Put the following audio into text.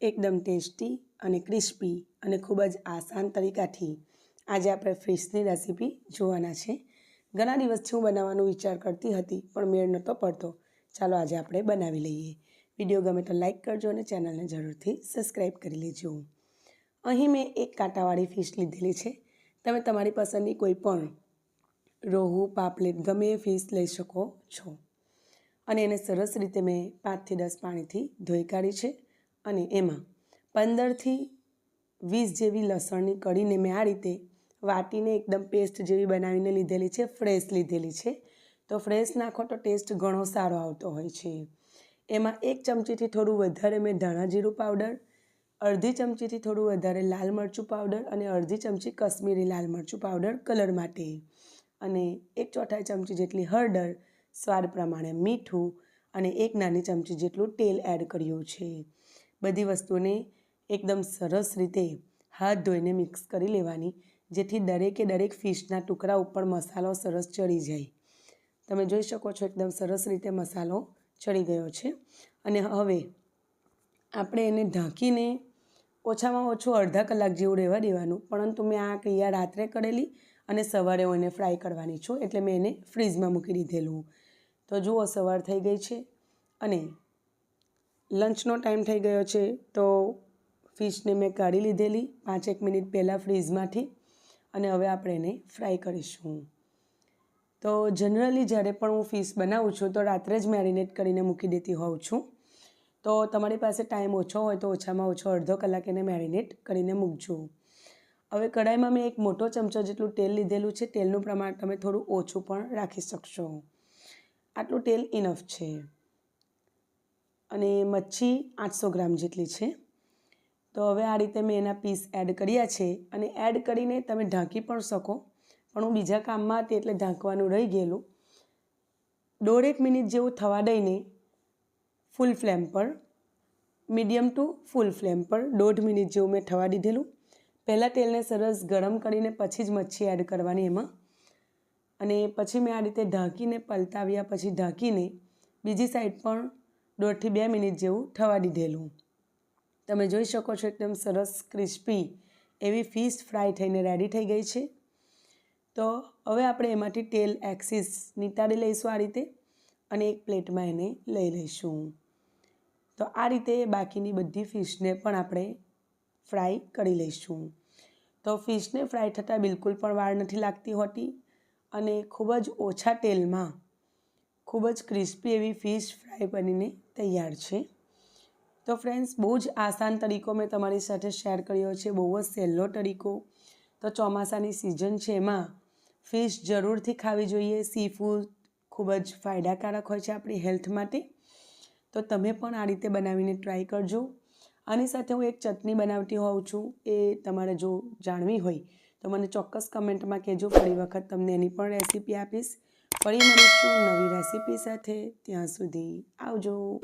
એકદમ ટેસ્ટી અને ક્રિસ્પી અને ખૂબ જ આસાન તરીકાથી આજે આપણે ફિશની રેસીપી જોવાના છે. ઘણા દિવસથી હું બનાવવાનો વિચાર કરતી હતી, પણ મેળ નહોતો પડતો. ચાલો આજે આપણે બનાવી લઈએ. વીડિયો ગમે તો લાઇક કરજો અને ચેનલને જરૂરથી સબસ્ક્રાઈબ કરી લેજો. અહીં મેં એક કાંટાવાળી ફિશ લીધેલી છે. તમે તમારી પસંદની કોઈ પણ રોહુ, પાપલેટ, ગમે એ ફિશ લઈ શકો છો. અને એને સરસ રીતે મેં પાંચથી દસ પાણીથી ધોઈ કાઢી છે. અને એમાં પંદરથી વીસ જેવી લસણની કળીને મેં આ રીતે વાટીને એકદમ પેસ્ટ જેવી બનાવીને લીધેલી છે, ફ્રેશ લીધેલી છે. તો ફ્રેશ નાખો તો ટેસ્ટ ઘણો સારો આવતો હોય છે. એમાં એક ચમચીથી થોડું વધારે મેં ધાણા જીરું પાવડર, અડધી ચમચીથી થોડું વધારે લાલ મરચું પાવડર અને અડધી ચમચી કશ્મીરી લાલ મરચું પાવડર કલર માટે. અને એક ચોથાઈ ચમચી જેટલી હળદર, સ્વાદ પ્રમાણે મીઠું અને એક નાની ચમચી જેટલું તેલ એડ કર્યું છે. બધી વસ્તુને એકદમ સરસ રીતે હાથ ધોઈને મિક્સ કરી લેવાની, જેથી દરેકે દરેક ફિશના ટુકડા ઉપર મસાલો સરસ ચડી જાય. તમે જોઈ શકો છો એકદમ સરસ રીતે મસાલો ચડી ગયો છે. અને હવે આપણે એને ઢાંકીને ઓછામાં ઓછું અડધા કલાક જેવું રહેવા દેવાનું, પરંતુ મેં આ ક્રિયા રાત્રે કરેલી અને સવારે હું એને ફ્રાય કરવાની છું, એટલે મેં એને ફ્રીજમાં મૂકી દીધેલું. તો જુઓ, સવાર થઈ ગઈ છે અને લંચનો ટાઈમ થઈ ગયો છે તો ફિશને મેં કાઢી લીધેલી પાંચેક મિનિટ પહેલાં ફ્રીઝમાંથી અને હવે આપણે એને ફ્રાય કરીશું. તો જનરલી જ્યારે પણ હું ફિશ બનાવું છું તો રાત્રે જ મેરિનેટ કરીને મૂકી દેતી હોઉં છું. તો તમારી પાસે ટાઈમ ઓછો હોય તો ઓછામાં ઓછો અડધો કલાક એને મેરિનેટ કરીને મૂકજો. હવે કઢાઈમાં મેં એક મોટો ચમચો જેટલું તેલ લીધેલું છે તેલનું પ્રમાણ તમે થોડું ઓછું પણ રાખી શકશો. આટલું તેલ ઇનફ છે. અને મચ્છી આઠસો ગ્રામ જેટલી છે. તો હવે આ રીતે મેં એના પીસ એડ કર્યા છે અને એડ કરીને તમે ઢાંકી પણ શકો. પણ હું બીજા કામમાં હતી એટલે ઢાંકવાનું રહી ગયેલું. દોઢેક મિનિટ જેવું થવા દઈને ફૂલ ફ્લેમ પર, મીડિયમ ટુ ફૂલ ફ્લેમ પર દોઢ મિનિટ જેવું મેં થવા દીધેલું. પહેલાં તેલને સરસ ગરમ કરીને પછી જ મચ્છી એડ કરવાની એમાં. અને પછી મેં આ રીતે ઢાંકીને, પલટાવ્યા પછી ઢાંકીને બીજી સાઈડ પણ દોઢથી બે મિનિટ જેવું થવા દીધેલું. તમે જોઈ શકો છો એકદમ સરસ, ક્રિસ્પી એવી ફિશ ફ્રાય થઈને રેડી થઈ ગઈ છે. તો હવે આપણે એમાંથી તેલ એક્સિસ નીતાડી લઈશું આ રીતે અને એક પ્લેટમાં એને લઈ લઈશું. તો આ રીતે બાકીની બધી ફિશને પણ આપણે ફ્રાય કરી લઈશું. તો ફિશને ફ્રાય થતાં બિલકુલ પણ વાળ નથી લાગતી હોતી અને ખૂબ જ ઓછા તેલમાં ખૂબ જ ક્રિસ્પી એવી ફિશ ફ્રાય બનીને તૈયાર છે. તો ફ્રેન્ડ્સ, બહુ જ આસાન તરીકો મેં તમારી સાથે શેર કર્યો છે, બહુ જ સહેલો તરીકો. તો ચોમાસાની સિઝન છે એમાં ફિશ જરૂરથી ખાવી જોઈએ. સી ફૂડ ખૂબ જ ફાયદાકારક હોય છે આપણી હેલ્થ માટે. તો તમે પણ આ રીતે બનાવીને ટ્રાય કરજો. આની સાથે હું એક ચટણી બનાવતી હોઉં છું, એ તમારે જો જાણવી હોય તો મને ચોક્કસ કમેન્ટમાં કહેજો. ફરી વખત તમને એની પણ રેસીપી આપીશ. ફરી મળીશું નવી રેસીપી સાથે? ત્યાં સુધી આવજો.